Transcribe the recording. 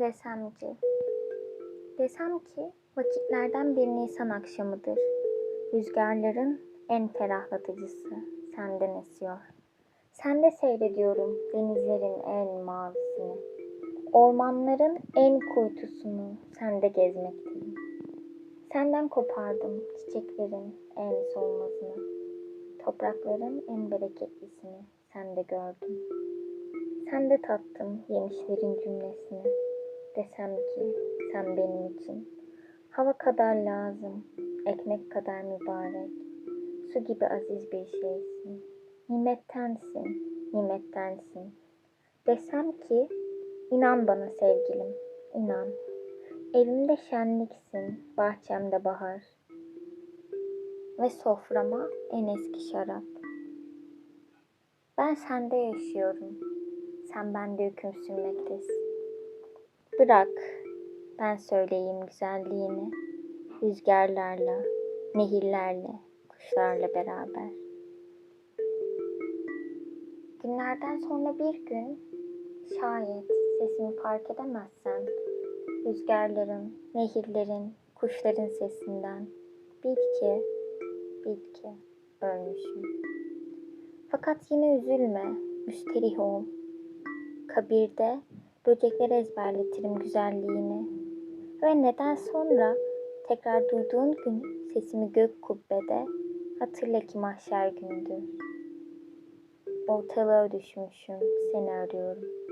Desem ki, desem ki vakitlerden bir Nisan akşamıdır. Rüzgarların en ferahlatıcısı senden esiyor. Sende seyrediyorum denizlerin en mavisini. Ormanların en kuytusunu sende gezmekteyim. Senden kopardım çiçeklerin en solmazını. Toprakların en bereketlisini sende gördüm. Sende tattım yemişlerin cümlesini. Desem ki sen benim için hava kadar lazım, ekmek kadar mübarek, su gibi aziz bir şeysin. Nimettensin, nimettensin. Desem ki inan bana sevgilim, inan. Evimde şenliksin, bahçemde bahar. Ve soframa en eski şarap. Ben sende yaşıyorum. Sen bende hüküm sürmektesin. Bırak ben söyleyeyim güzelliğini. Rüzgarlarla, nehirlerle, kuşlarla beraber. Günlerden sonra bir gün şayet sesimi fark edemezsen rüzgarların, nehirlerin, kuşların sesinden bil ki, bil ki ölmüşüm. Fakat yine üzülme, müsterih ol. Kabirde böcekleri ezberletirim güzelliğini. Ve neden sonra tekrar duyduğun gün sesimi gök kubbede hatırla ki mahşer gündür. Ortalığa düşmüşüm, seni arıyorum.